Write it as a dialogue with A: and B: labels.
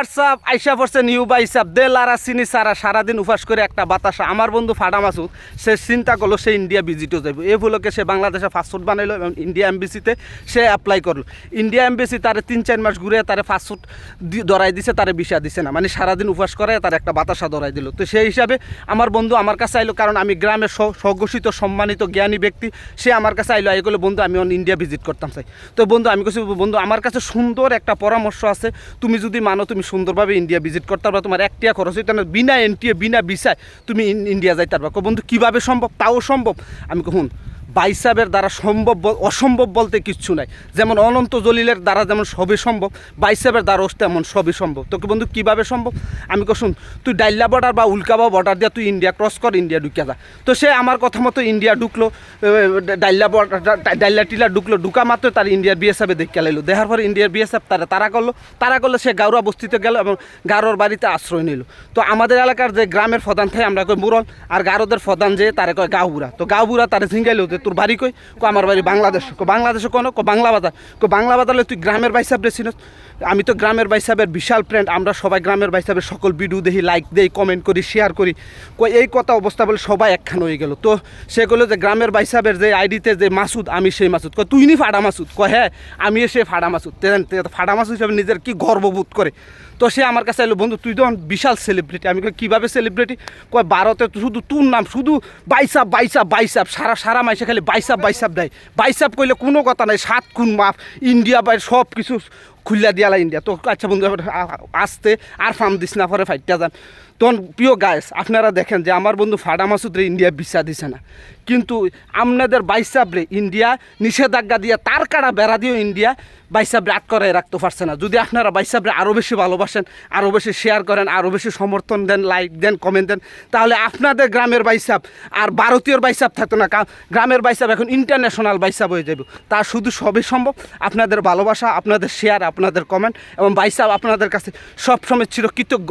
A: WhatsApp আইসা পড়ছে new বাইসাপ দে লারা চিনি সারা, সারাদিন উপাস করে একটা বাতাসা। আমার বন্ধু ফাডা মাসুদ সে চিন্তা করল সে ইন্ডিয়া ভিজিটও যাবে এই উপলক্ষে সে বাংলাদেশে ফাস্টফুড বানাইলো এবং ইন্ডিয়া এমবিসিতে সে অ্যাপ্লাই করল। ইন্ডিয়া এমবিসি তারে তিন, চার মাস ঘুরে তারে ফাস্টফুড ধরাই দিছে, তারে বিষা দিছে না। মানে সারাদিন উপাস করে, তার একটা বাতাসা ধরাই দিল। তো সেই হিসাবে আমার বন্ধু আমার কাছে আইলো, কারণ আমি গ্রামের স- স্বঘোষিত, সম্মানিত, জ্ঞানী ব্যক্তি। সে আমার কাছে আইলো আই বলে বন্ধু, আমি অন ইন্ডিয়া ভিজিট করতাম চাই। তো বন্ধু, আমি কিছু বন্ধু, আমার কাছে সুন্দর একটা পরামর্শ আছে। তুমি যদি মানো, তুমি সুন্দরভাবে ইন্ডিয়া ভিজিট করতে পারবা। তোমার একটিয়া খরচ হইতে না। বিনা এনটিএ বিনা ভিসায় তুমি ইন্ডিয়া যাইতে পারবা। কো বন্ধু, কীভাবে সম্ভব? তাও সম্ভব? আমি কখন বাইসাবের দ্বারা সম্ভব অসম্ভব বলতে কিচ্ছু নাই। যেমন অনন্ত জলিলের দ্বারা যেমন সবই সম্ভব, বাইসাবের দ্বারাও তেমন সবই সম্ভব। তোকে বন্ধু, কীভাবে সম্ভব? আমি কো শুন, তুই ডাইল্লা বর্ডার বা উল্কাবা বর্ডার দিয়ে তুই ইন্ডিয়া ক্রস কর, ইন্ডিয়া ঢুকিয়া যা। তো সে আমার কথা মতো ইন্ডিয়া ঢুকলো ডাইল্লা বর্ডার ডাইল্লা টিলা ঢুকলো, ঢুকা মাত্র তার ইন্ডিয়ার বিএসএফে দেখে লাইলো। দেখার পরে ইন্ডিয়ার বিএসএফ তারা তারা করল। তারা করলে, সে গাউরা বস্তিতে গেল এবং গারোর বাড়িতে আশ্রয় নিল। তো আমাদের এলাকার যে গ্রামের প্রধান থাকে, আমরা কই মুরল, আর গারোদের প্রধান যে, তারা কয় গাউবুড়া তো গাউবুড়া তারে ঝিঙ্গাইলো তোর বাড়ি কই? কো আমার বাড়ি বাংলাদেশ। কো বাংলাদেশে কোনো কো বাংলা বাজার। কো বাংলা বাজারে তুই গ্রামের বাইসাব রে চিনস। আমি তো গ্রামের বাইসাবের বিশাল ফ্রেন্ড আমরা সবাই গ্রামের বাইসাবের সকল ভিডিও দেখি লাইক দেই কমেন্ট করি শেয়ার করি। কই এই কথা অবস্থা বলে সবাই একখান হয়ে গেল। তো সে বলল যে গ্রামের বাইসাবের যে আইডিতে যে মাসুদ, আমি সেই মাসুদ। কয় তুই নি ফাড়া মাসুদ? কয় হ্যাঁ আমি সে ফাড়া মাসুদ। ফাড়া মাসুদ হিসাবে নিজের কি গর্ববোধ করে। তো সে আমার কাছে এলো, বন্ধু, তুই তো বিশাল সেলিব্রিটি আমি কীভাবে সেলিব্রিটি কয় ভারতে শুধু তোর নাম, শুধু বাইসাপ বাইসাপ বাইসাপ, সারা সারা মাইসে খালি বাইসাপ বাইসাপ দেয়। বাইসাপ কইলে কোনো কথা নাই, সাত খুন মাপ ইন্ডিয়া বাই সব কিছু খুললা দিয়ালা ইন্ডিয়া। তো আচ্ছা বন্ধু আসতে আর ফার্ম দিস না, পরে ফাইটটা যান। তখন প্রিয় গায়েস আপনারা দেখেন যে আমার বন্ধু ফাডা মাসুদরে ইন্ডিয়া ভিসা দিছে না। কিন্তু আপনাদের বাইসাবরে ইন্ডিয়া নিষেধাজ্ঞা দিয়ে তার কাটা বেড়া দিয়েও ইন্ডিয়া বাইসাবরে আট করে রাখতে পারছে না। যদি আপনারা বাইসাবরে আরও বেশি ভালোবাসেন আরও বেশি শেয়ার করেন আরও বেশি সমর্থন দেন লাইক দেন কমেন্ট দেন, তাহলে আপনাদের গ্রামের বাইসাব আর ভারতীয় বাইসাব থাকতো না। গ্রামের বাইসাব এখন ইন্টারন্যাশনাল বাইসাব হয়ে যাবে। তা শুধু সবই সম্ভব। আপনাদের ভালোবাসা, আপনাদের শেয়ার আপনাদের কমেন্ট এবং বাইসাব আপনাদের কাছে সবসময় চিরকৃতজ্ঞ।